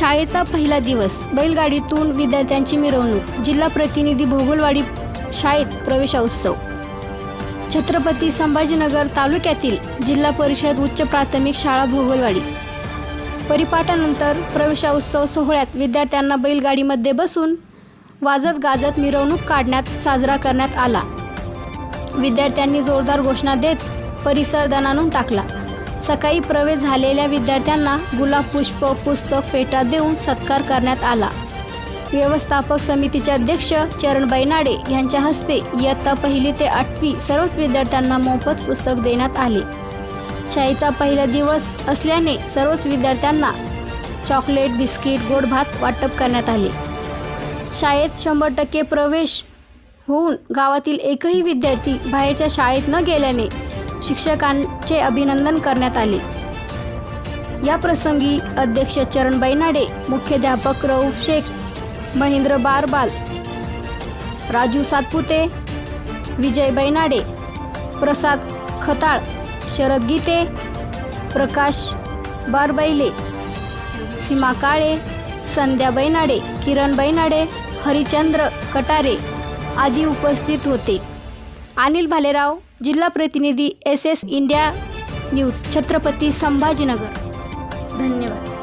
शाळेचा पहिला दिवस. बैलगाडीतून विद्यार्थ्यांची मिरवणूक. जिल्हा प्रतिनिधी भोगलवाडी शाळेत प्रवेशोत्सव छत्रपती संभाजीनगर तालुक्यातील जिल्हा परिषद उच्च प्राथमिक शाळा भोगलवाडी. परिपाठानंतर प्रवेशोत्सव सोहळ्यात विद्यार्थ्यांना बैलगाडीमध्ये बसून वाजत गाजत मिरवणूक काढण्यात साजरा करण्यात आला. विद्यार्थ्यांनी जोरदार घोषणा देत परिसर दणानून टाकला. सकाळी प्रवेश झालेल्या विद्यार्थ्यांना गुलाब पुष्प पुस्तक फेटा देऊन सत्कार करण्यात आला. व्यवस्थापक समितीचे अध्यक्ष चरणबाई नाडे यांच्या हस्ते इयत्ता पहिली ते आठवी सर्वच विद्यार्थ्यांना मोफत पुस्तक देण्यात आले. शाळेचा पहिला दिवस असल्याने सर्वच विद्यार्थ्यांना चॉकलेट बिस्किट गोड भात वाटप करण्यात आले. शाळेत शंभर टक्के प्रवेश होऊन गावातील एकही विद्यार्थी बाहेरच्या शाळेत न गेल्याने शिक्षकांचे अभिनंदन करण्यात आले. या प्रसंगी अध्यक्ष चरण बैनाडे मुख्याध्यापक रऊफ शेख महेंद्र बारबाल राजू सातपुते विजय बैनाडे प्रसाद खताळ शरद गीते प्रकाश बारबैले सीमा काळे संध्या बैनाडे किरण बैनाडे हरिचंद्र कटारे आदी उपस्थित होते. अनिल भालेराव जिल्हा प्रतिनिधी S S India news Chhatrapati Sambhajinagar. धन्यवाद.